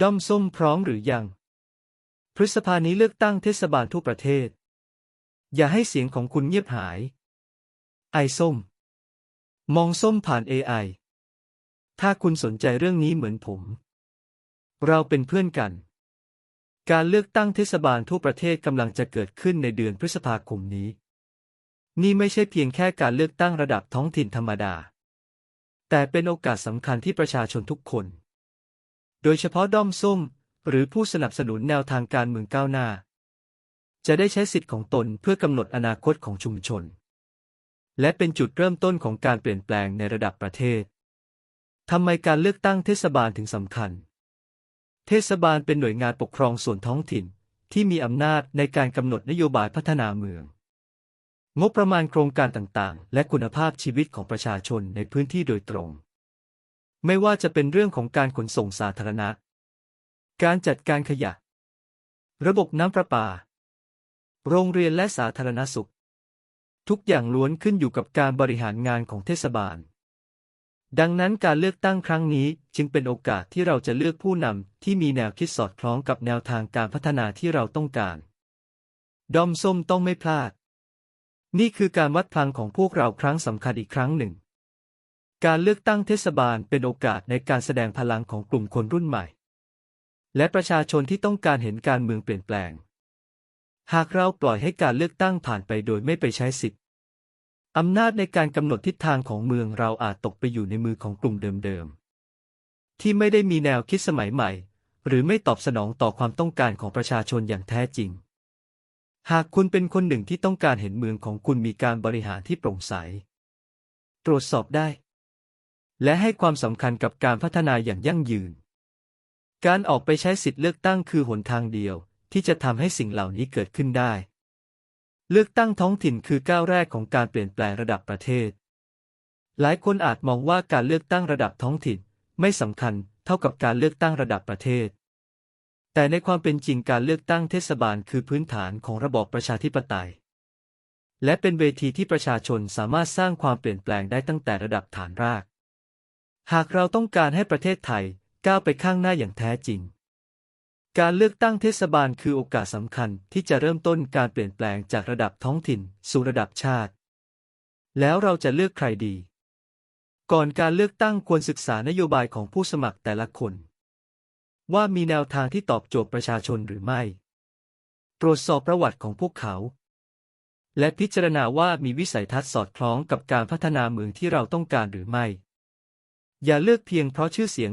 ด้อมส้มพร้อมหรือยัง พฤษภานี้เลือกตั้งเทศบาลทั่วประเทศ อย่าให้เสียงของคุณเงียบหาย ไอส้ม มองส้มผ่าน AI ถ้าคุณสนใจเรื่องนี้เหมือนผม เราเป็นเพื่อนกัน การเลือกตั้งเทศบาลทั่วประเทศกำลังจะเกิดขึ้นในเดือนพฤษภาคมนี้ นี่ไม่ใช่เพียงแค่การเลือกตั้งระดับท้องถิ่นธรรมดา แต่เป็นโอกาสสำคัญที่ประชาชนทุกคน โดยเฉพาะด้อมส้ม หรือผู้สนับสนุนแนวทางการเมืองก้าวหน้า จะได้ใช้สิทธิ์ของตนเพื่อกำหนดอนาคตของชุมชน และเป็นจุดเริ่มต้นของการเปลี่ยนแปลงในระดับประเทศทำไมการเลือกตั้งเทศบาลถึงสำคัญ เทศบาลเป็นหน่วยงานปกครองส่วนท้องถิ่นที่มีอำนาจในการกำหนดนโยบายพัฒนาเมือง งบประมาณโครงการต่างๆ และคุณภาพชีวิตของประชาชนในพื้นที่โดยตรง ไม่ว่าจะเป็นเรื่องของการขนส่งสาธารณะ การจัดการขยะ ระบบน้ำประปา โรงเรียนและสาธารณสุข ทุกอย่างล้วนขึ้นอยู่กับการบริหารงานของเทศบาล ดังนั้นการเลือกตั้งครั้งนี้จึงเป็นโอกาสที่เราจะเลือกผู้นำที่มีแนวคิดสอดคล้องกับแนวทางการพัฒนาที่เราต้องการ ดอมส้มต้องไม่พลาด นี่คือการวัดพลังของพวกเราครั้งสำคัญอีกครั้งหนึ่ง การเลือกตั้งเทศบาลเป็นโอกาสในการแสดงพลังของกลุ่มคนรุ่นใหม่ และประชาชนที่ต้องการเห็นการเมืองเปลี่ยนแปลง หากเราปล่อยให้การเลือกตั้งผ่านไปโดยไม่ไปใช้สิทธิ์อำนาจในการกำหนดทิศทางของเมืองเราอาจตกไปอยู่ในมือของกลุ่มเดิมๆ ที่ไม่ได้มีแนวคิดสมัยใหม่ หรือไม่ตอบสนองต่อความต้องการของประชาชนอย่างแท้จริง หากคุณเป็นคนหนึ่งที่ต้องการเห็นเมืองของคุณมีการบริหารที่โปร่งใส ตรวจสอบได้ และให้ความสำคัญกับการพัฒนาอย่างยั่งยืน การออกไปใช้สิทธิ์เลือกตั้งคือหนทางเดียว ที่จะทำให้สิ่งเหล่านี้เกิดขึ้นได้ เลือกตั้งท้องถิ่นคือก้าวแรกของการเปลี่ยนแปลงระดับประเทศ หลายคนอาจมองว่าการเลือกตั้งระดับท้องถิ่น ไม่สำคัญเท่ากับการเลือกตั้งระดับประเทศ แต่ในความเป็นจริงการเลือกตั้งเทศบาลคือพื้นฐานของระบอบประชาธิปไตย และเป็นเวทีที่ประชาชนสามารถสร้างความเปลี่ยนแปลงได้ตั้งแต่ระดับฐานราก หากเราต้องการให้ประเทศไทยก้าวไปข้างหน้าอย่างแท้จริง การเลือกตั้งเทศบาลคือโอกาสสำคัญที่จะเริ่มต้นการเปลี่ยนแปลงจากระดับท้องถิ่น สู่ระดับชาติ แล้วเราจะเลือกใครดี ก่อนการเลือกตั้งควรศึกษานโยบายของผู้สมัครแต่ละคน ว่ามีแนวทางที่ตอบโจทย์ประชาชนหรือไม่ ตรวจสอบประวัติของพวกเขา และพิจารณาว่ามีวิสัยทัศน์สอดคล้องกับการพัฒนาเมืองที่เราต้องการหรือไม่ อย่าเลือกเพียงเพราะชื่อเสียง